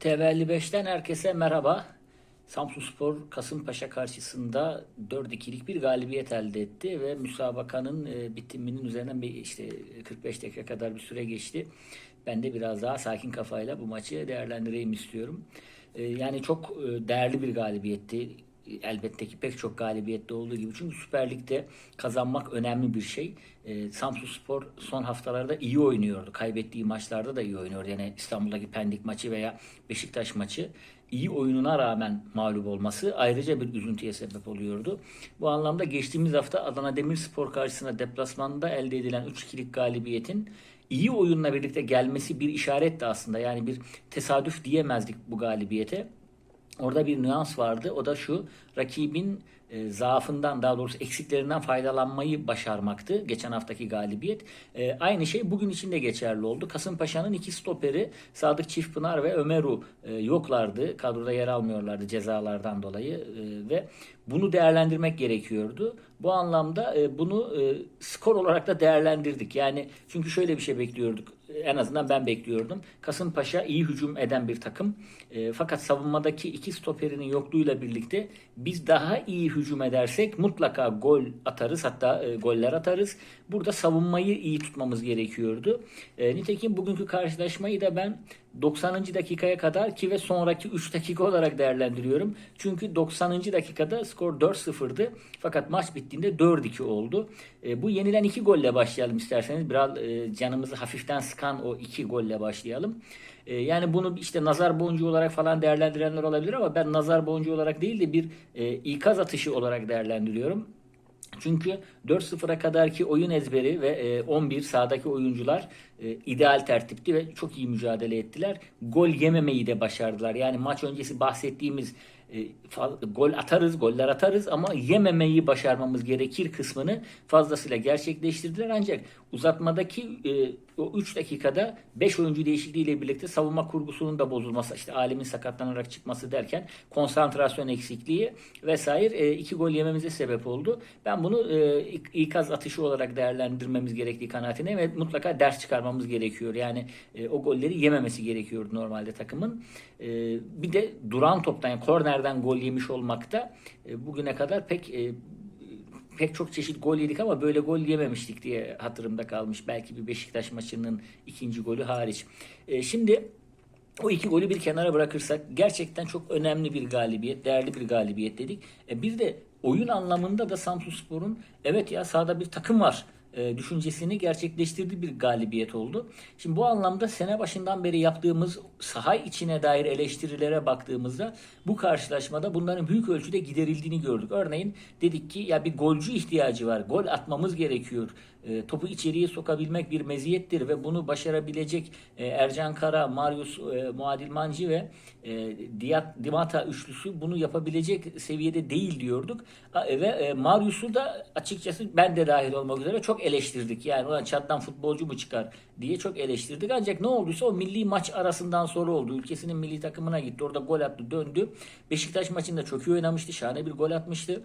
TV55'ten herkese merhaba. Samsunspor Kasımpaşa karşısında 4-2'lik bir galibiyet elde etti ve müsabakanın e, bitiminin üzerinden bir işte 45 dakika kadar bir süre geçti. Ben de biraz daha sakin kafayla bu maçı değerlendireyim istiyorum. E, Yani çok e, değerli bir galibiyetti. Elbette ki pek çok galibiyette olduğu gibi. Çünkü Süper Lig'de kazanmak önemli bir şey. E, Samsunspor son haftalarda iyi oynuyordu. Kaybettiği maçlarda da iyi oynuyordu. Yani İstanbul'daki Pendik maçı veya Beşiktaş maçı iyi oyununa rağmen mağlup olması ayrıca bir üzüntüye sebep oluyordu. Bu anlamda geçtiğimiz hafta Adana Demirspor karşısında deplasmanda elde edilen 3-2'lik galibiyetin iyi oyunla birlikte gelmesi bir işaretti aslında. Yani bir tesadüf diyemezdik bu galibiyete. Orada bir nüans vardı. O da şu. Rakibin e, zaafından daha doğrusu eksiklerinden faydalanmayı başarmaktı. Geçen haftaki galibiyet. E, aynı şey bugün için de geçerli oldu. Kasımpaşa'nın iki stoperi Sadık Çiftpınar ve Ömeru e, yoklardı. Kadroda yer almıyorlardı cezalardan dolayı e, ve bunu değerlendirmek gerekiyordu. Bu anlamda e, bunu e, skor olarak da değerlendirdik. Yani çünkü şöyle bir şey bekliyorduk. En azından ben bekliyordum. Kasımpaşa iyi hücum eden bir takım. E, fakat savunmadaki iki stoperinin yokluğuyla birlikte biz daha iyi hücum edersek mutlaka gol atarız. Hatta e, goller atarız. Burada savunmayı iyi tutmamız gerekiyordu. E, nitekim bugünkü karşılaşmayı da ben 90. dakikaya kadar ki ve sonraki 3 dakika olarak değerlendiriyorum. Çünkü 90. dakikada skor 4-0'dı. Fakat maç bittiğinde 4-2 oldu. E, bu yenilen 2 golle başlayalım isterseniz. Biraz e, canımızı hafiften sıkan o 2 golle başlayalım. E, yani bunu işte nazar boncuğu olarak falan değerlendirenler olabilir ama ben nazar boncuğu olarak değil de bir e, ikaz atışı olarak değerlendiriyorum. Çünkü 4-0'a kadarki oyun ezberi ve e, 11 sahadaki oyuncular e, ideal tertipti ve çok iyi mücadele ettiler. Gol yememeyi de başardılar. Yani maç öncesi bahsettiğimiz e, gol atarız, goller atarız ama yememeyi başarmamız gerekir kısmını fazlasıyla gerçekleştirdiler. Ancak uzatmadaki e, o 3 dakikada 5 oyuncu değişikliğiyle birlikte savunma kurgusunun da bozulması, işte alemin sakatlanarak çıkması derken konsantrasyon eksikliği vesaire 2 gol yememize sebep oldu. Ben bunu e, ik- ikaz atışı olarak değerlendirmemiz gerektiği kanaatine ve mutlaka ders çıkarmamız gerekiyor. Yani e, o golleri yememesi gerekiyordu normalde takımın. E, bir de duran toptan yani kornerden gol yemiş olmakta e, bugüne kadar pek e, pek çok çeşit gol yedik ama böyle gol yememiştik diye hatırımda kalmış. Belki bir Beşiktaş maçının ikinci golü hariç. E, şimdi o iki golü bir kenara bırakırsak gerçekten çok önemli bir galibiyet, değerli bir galibiyet dedik. E, bir de oyun anlamında da Samsunspor'un evet ya sahada bir takım var e, düşüncesini gerçekleştirdiği bir galibiyet oldu. Şimdi bu anlamda sene başından beri yaptığımız saha içine dair eleştirilere baktığımızda bu karşılaşmada bunların büyük ölçüde giderildiğini gördük. Örneğin dedik ki ya bir golcü ihtiyacı var. Gol atmamız gerekiyor. E, topu içeriye sokabilmek bir meziyettir ve bunu başarabilecek e, Ercan Kara, Marius e, Muadil Manci ve e, Diat, Dimata üçlüsü bunu yapabilecek seviyede değil diyorduk. A, ve e, Marius'u da açıkçası ben de dahil olmak üzere çok eleştirdik. Yani ulan çattan futbolcu mu çıkar diye çok eleştirdik. Ancak ne olduysa o milli maç arasından sonra oldu. Ülkesinin milli takımına gitti. Orada gol attı, döndü. Beşiktaş maçında çok iyi oynamıştı. Şahane bir gol atmıştı.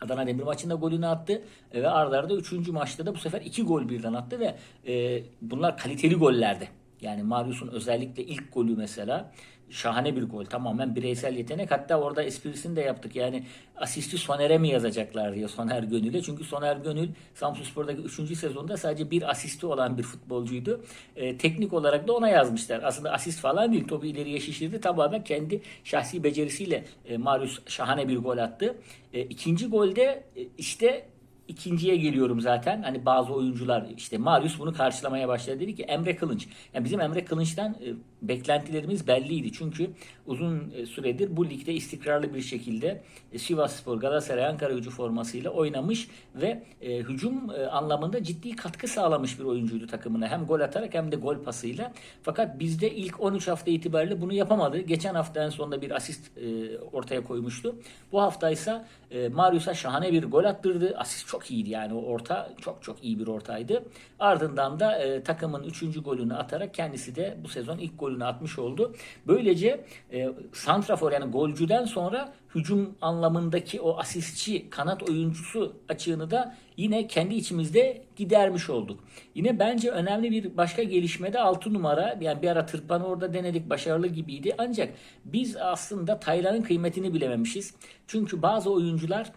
Adana Demir maçında golünü attı ve arda arda 3. maçta da bu sefer 2 gol birden attı ve e, bunlar kaliteli gollerdi. Yani Marius'un özellikle ilk golü mesela şahane bir gol. Tamamen bireysel yetenek. Hatta orada esprisini de yaptık. Yani asisti Soner'e mi yazacaklar diye Soner Gönül'e. Çünkü Soner Gönül Samsunspor'daki 3. sezonda sadece bir asisti olan bir futbolcuydu. E, teknik olarak da ona yazmışlar. Aslında asist falan değil. Topu ileriye şişirdi. Tamamen kendi şahsi becerisiyle e, Marius şahane bir gol attı. E, ikinci golde e, işte ikinciye geliyorum zaten. Hani bazı oyuncular işte Marius bunu karşılamaya başladı. Dedi ki Emre Kılınç. Yani bizim Emre Kılınç'tan e, beklentilerimiz belliydi. Çünkü uzun e, süredir bu ligde istikrarlı bir şekilde e, Sivasspor, Galatasaray, Ankara gücü formasıyla oynamış ve e, hücum e, anlamında ciddi katkı sağlamış bir oyuncuydu takımına. Hem gol atarak hem de gol pasıyla. Fakat bizde ilk 13 hafta itibariyle bunu yapamadı. Geçen hafta en sonunda bir asist e, ortaya koymuştu. Bu hafta ise e, Marius'a şahane bir gol attırdı. Asist çok iyiydi yani o orta çok çok iyi bir ortaydı. Ardından da e, takımın 3. golünü atarak kendisi de bu sezon ilk golünü golünü atmış oldu. Böylece e, santrafor yani golcüden sonra hücum anlamındaki o asistçi kanat oyuncusu açığını da yine kendi içimizde gidermiş olduk. Yine bence önemli bir başka gelişmede 6 numara yani bir ara tırpanı orada denedik başarılı gibiydi. Ancak biz aslında Taylan'ın kıymetini bilememişiz. Çünkü bazı oyuncular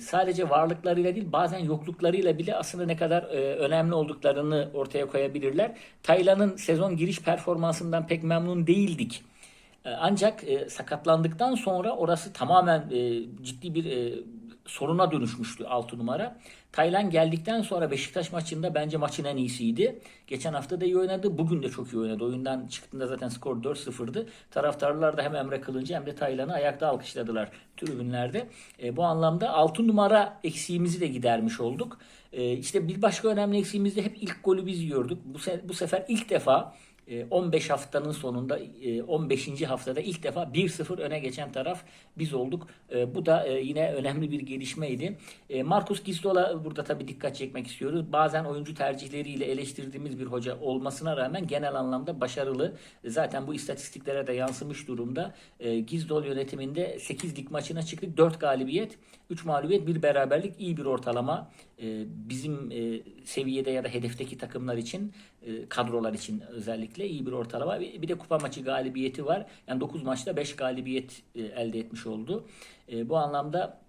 sadece varlıklarıyla değil bazen yokluklarıyla bile aslında ne kadar e, önemli olduklarını ortaya koyabilirler. Taylan'ın sezon giriş performansından pek memnun değildik. E, Ancak e, sakatlandıktan sonra orası tamamen e, ciddi bir e, soruna dönüşmüştü 6 numara. Taylan geldikten sonra Beşiktaş maçında bence maçın en iyisiydi. Geçen hafta da iyi oynadı. Bugün de çok iyi oynadı. Oyundan çıktığında zaten skor 4-0'dı. Taraftarlar da hem Emre Kılıncı hem de Taylan'ı ayakta alkışladılar tribünlerde. E, bu anlamda 6 numara eksiğimizi de gidermiş olduk. E, işte bir başka önemli eksiğimiz de hep ilk golü biz yiyorduk. Bu, se- bu sefer ilk defa 15 haftanın sonunda e, 15. haftada ilk defa 1-0 öne geçen taraf biz olduk. E, Bu da e, yine önemli bir gelişmeydi. E, Marcus Gisdol'a burada tabii dikkat çekmek istiyoruz. Bazen oyuncu tercihleriyle eleştirdiğimiz bir hoca olmasına rağmen genel anlamda başarılı. E, Zaten bu istatistiklere de yansımış durumda. E, Gizdol yönetiminde 8 lig maçına çıktık. 4 galibiyet, 3 mağlubiyet, 1 beraberlik iyi bir ortalama. E, Bizim e, seviyede ya da hedefteki takımlar için, e, kadrolar için özellikle iyi bir ortalama. Bir de kupa maçı galibiyeti var. Yani 9 maçta 5 galibiyet e, elde etmiş oldu. E, Bu anlamda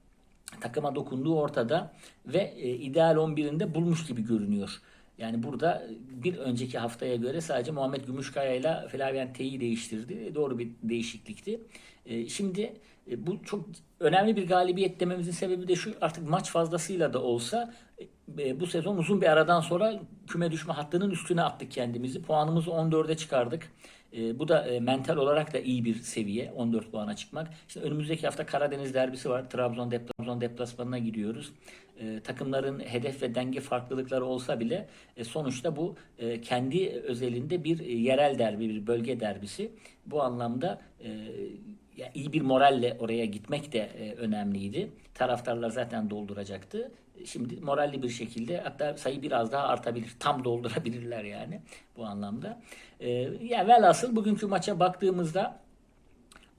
takıma dokunduğu ortada ve e, ideal 11'inde bulmuş gibi görünüyor. Yani burada bir önceki haftaya göre sadece Muhammed Gümüşkaya ile Flavien T'yi değiştirdi. E, Doğru bir değişiklikti. E, Şimdi e, bu çok önemli bir galibiyet dememizin sebebi de şu artık maç fazlasıyla da olsa e, bu sezon uzun bir aradan sonra küme düşme hattının üstüne attık kendimizi. Puanımızı 14'e çıkardık. E, bu da e, mental olarak da iyi bir seviye 14 puana çıkmak. İşte önümüzdeki hafta Karadeniz derbisi var. Trabzon, dep Trabzon deplasmanına gidiyoruz. Takımların hedef ve denge farklılıkları olsa bile sonuçta bu kendi özelinde bir yerel derbi, bir bölge derbisi. Bu anlamda iyi bir moralle oraya gitmek de önemliydi. Taraftarlar zaten dolduracaktı. Şimdi moralli bir şekilde hatta sayı biraz daha artabilir. Tam doldurabilirler yani bu anlamda. E, ya velhasıl bugünkü maça baktığımızda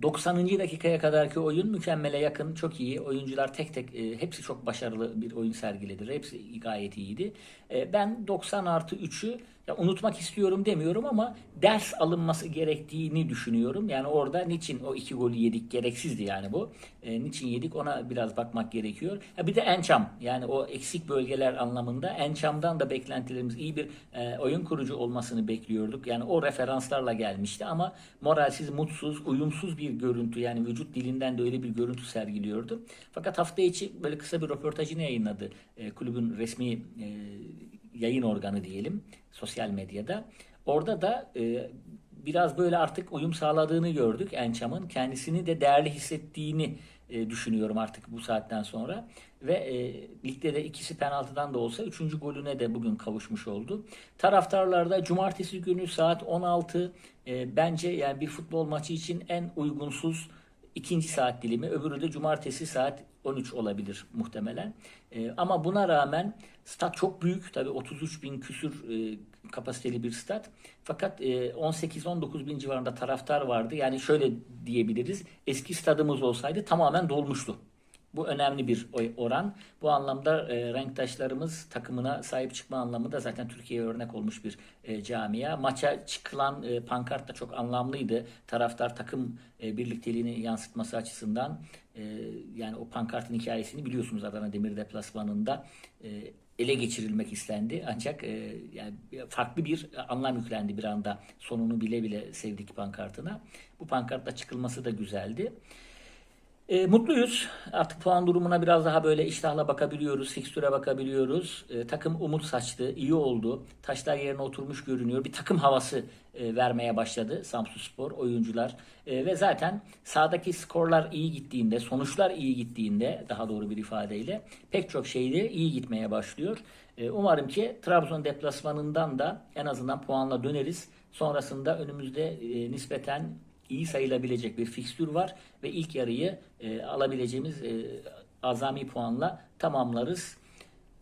90. dakikaya kadarki oyun mükemmele yakın, çok iyi. Oyuncular tek tek e, hepsi çok başarılı bir oyun sergiledi. Hepsi gayet iyiydi. E, ben 90 artı 3'ü ya unutmak istiyorum demiyorum ama ders alınması gerektiğini düşünüyorum. Yani orada niçin o iki golü yedik gereksizdi yani bu. E, niçin yedik ona biraz bakmak gerekiyor. Ha, bir de Encham yani o eksik bölgeler anlamında Encham'dan da beklentilerimiz iyi bir e, oyun kurucu olmasını bekliyorduk. Yani o referanslarla gelmişti ama moralsiz, mutsuz, uyumsuz bir görüntü yani vücut dilinden de öyle bir görüntü sergiliyordu. Fakat hafta içi böyle kısa bir röportajını yayınladı e, kulübün resmi e, yayın organı diyelim sosyal medyada. Orada da e, biraz böyle artık uyum sağladığını gördük Encham'ın. Kendisini de değerli hissettiğini e, düşünüyorum artık bu saatten sonra. Ve e, ligde de ikisi penaltıdan da olsa üçüncü golüne de bugün kavuşmuş oldu. Taraftarlar da cumartesi günü saat 16 e, bence yani bir futbol maçı için en uygunsuz ikinci saat dilimi. Öbürü de cumartesi saat 13 olabilir muhtemelen. E, ama buna rağmen stat çok büyük. Tabii 33 bin küsür e, kapasiteli bir stat. Fakat e, 18-19 bin civarında taraftar vardı. Yani şöyle diyebiliriz. Eski stadımız olsaydı tamamen dolmuştu. Bu önemli bir oran. Bu anlamda e, renktaşlarımız takımına sahip çıkma anlamında zaten Türkiye'ye örnek olmuş bir e, camia. Maça çıkılan e, pankart da çok anlamlıydı. Taraftar takım e, birlikteliğini yansıtması açısından e, yani o pankartın hikayesini biliyorsunuz Adana Demir deplasmanında e, ele geçirilmek istendi. Ancak e, yani farklı bir anlam yüklendi bir anda sonunu bile bile sevdik pankartına. Bu pankartla çıkılması da güzeldi. E, mutluyuz. Artık puan durumuna biraz daha böyle iştahla bakabiliyoruz. Fikstüre bakabiliyoruz. E, takım umut saçtı. iyi oldu. Taşlar yerine oturmuş görünüyor. Bir takım havası e, vermeye başladı Samsunspor oyuncular. E, ve zaten sahadaki skorlar iyi gittiğinde, sonuçlar iyi gittiğinde daha doğru bir ifadeyle pek çok şeyde iyi gitmeye başlıyor. E, umarım ki Trabzon deplasmanından da en azından puanla döneriz. Sonrasında önümüzde e, nispeten iyi sayılabilecek bir fikstür var ve ilk yarıyı e, alabileceğimiz e, azami puanla tamamlarız.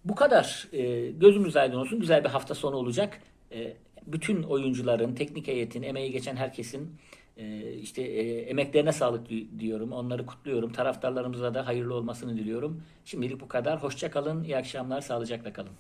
Bu kadar. E, gözümüz aydın olsun. Güzel bir hafta sonu olacak. E, bütün oyuncuların, teknik heyetin, emeği geçen herkesin e, işte e, emeklerine sağlık di- diyorum. Onları kutluyorum. Taraftarlarımıza da hayırlı olmasını diliyorum. Şimdilik bu kadar. Hoşça kalın. İyi akşamlar. Sağlıcakla kalın.